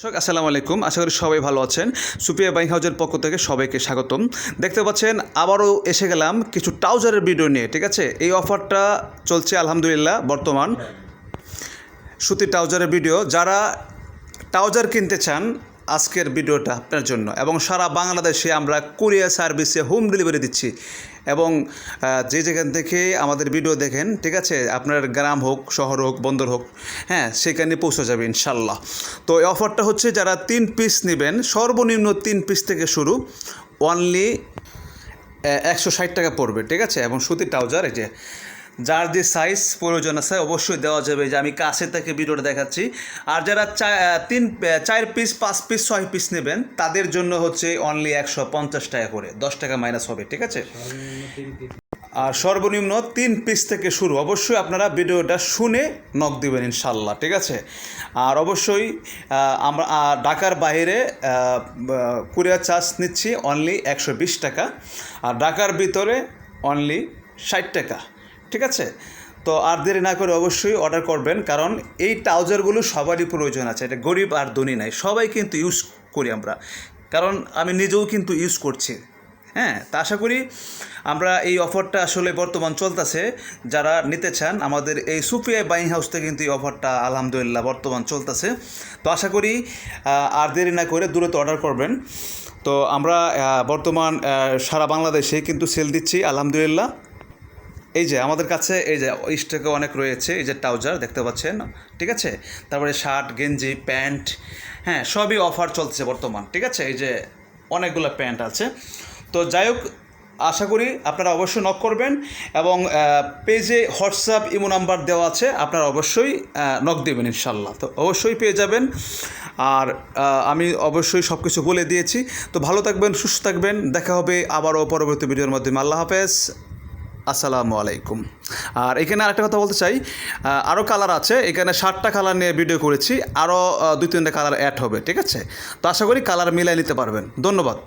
দর্শক, আসসালামু আলাইকুম। আশা করি সবাই ভালো আছেন। সুপ্রিয়া বাইং হাউজের পক্ষ থেকে সবাইকে স্বাগতম। দেখতে পাচ্ছেন, আবারও এসে গেলাম কিছু ট্রাউজারের ভিডিও নিয়ে, ঠিক আছে? এই অফারটা চলছে, আলহামদুলিল্লাহ, বর্তমান। সুতির ট্রাউজারের ভিডিও। যারা ট্রাউজার কিনতে চান আজকের ভিডিওটা আপনার জন্য। এবং সারা বাংলাদেশে আমরা কুরিয়ার সার্ভিসে হোম ডেলিভারি দিচ্ছি। এবং যে যেখান থেকে আমাদের ভিডিও দেখেন, ঠিক আছে, আপনার গ্রাম হোক, শহর হোক, বন্দর হোক হ্যাঁ সেখানে পৌঁছে যাবে ইনশাল্লাহ। তো এই অফারটা হচ্ছে যারা তিন পিস নেবেন, সর্বনিম্ন তিন পিস থেকে শুরু অনলি একশো ষাট টাকা পড়বে, ঠিক আছে? এবং সুতির ট্রাউজার, এই যে যার যে সাইজ প্রয়োজন আছে অবশ্যই দেওয়া যাবে। যে আমি কাছে থেকে ভিডিওটা দেখাচ্ছি। আর যারা তিন চার পিস পাঁচ পিস ছয় পিস নেবেন, তাদের জন্য হচ্ছে অনলি একশো পঞ্চাশ টাকা করে। দশ টাকা মাইনাস হবে, ঠিক আছে? আর সর্বনিম্ন তিন পিস থেকে শুরু। অবশ্যই আপনারা ভিডিওটা শুনে নক দেবেন ইনশাল্লাহ, ঠিক আছে? আর অবশ্যই আমরা ঢাকার বাইরে কুরিয়ার চার্জ নিচ্ছি অনলি একশো বিশ টাকা। আর ঢাকার ভিতরে অনলি ষাট টাকা। ঠিক আছে? তো আর দেরি না করে অবশ্যই অর্ডার করবেন, কারণ এই ট্রাউজারগুলো সবারই প্রয়োজন আছে। এটা গরিব আর ধনী নাই, সবাই কিন্তু ইউজ করি আমরা। কারণ আমি নিজেও কিন্তু ইউজ করছি। হ্যাঁ তা আশা করি আমরা এই অফারটা আসলে বর্তমান চলতেছে। যারা নিতে চান, আমাদের এই সুপিআই বাইং হাউস থেকে কিন্তু এই অফারটা আলহামদুলিল্লাহ বর্তমান চলতেছে। তো আশা করি আর দেরি না করে দূরত অর্ডার করবেন। তো আমরা বর্তমান সারা বাংলাদেশে কিন্তু সেল দিচ্ছি, আলহামদুলিল্লাহ। এই যে আমাদের কাছে, এই যে স্টকে অনেক রয়েছে, এই যে ট্রাউজার দেখতে পাচ্ছেন, ঠিক আছে? তারপরে শার্ট গেঞ্জি, প্যান্ট হ্যাঁ সবই অফার চলছে বর্তমান, ঠিক আছে? এই যে অনেকগুলো প্যান্ট আছে। তো যাই হোক, আশা করি আপনারা অবশ্যই নক করবেন এবং পেজে হোয়াটসঅ্যাপ, ইমো নাম্বার দেওয়া আছে, আপনারা অবশ্যই নক দেবেন ইনশাল্লাহ তো অবশ্যই পেয়ে যাবেন। আর আমি অবশ্যই সব কিছু বলে দিয়েছি। তো ভালো থাকবেন, সুস্থ থাকবেন। দেখা হবে আবারও পরবর্তী ভিডিওর মাধ্যমে। আল্লাহ হাফেজ। আসসালামু আলাইকুম। আর এখানে আরেকটা কথা বলতে চাই আরও কালার আছে, এখানে ষাটটা কালার নিয়ে ভিডিও করেছি আরও দুই তিনটা কালার অ্যাড হবে, ঠিক আছে? তো আশা করি কালার মিলাই নিতে পারবেন। ধন্যবাদ।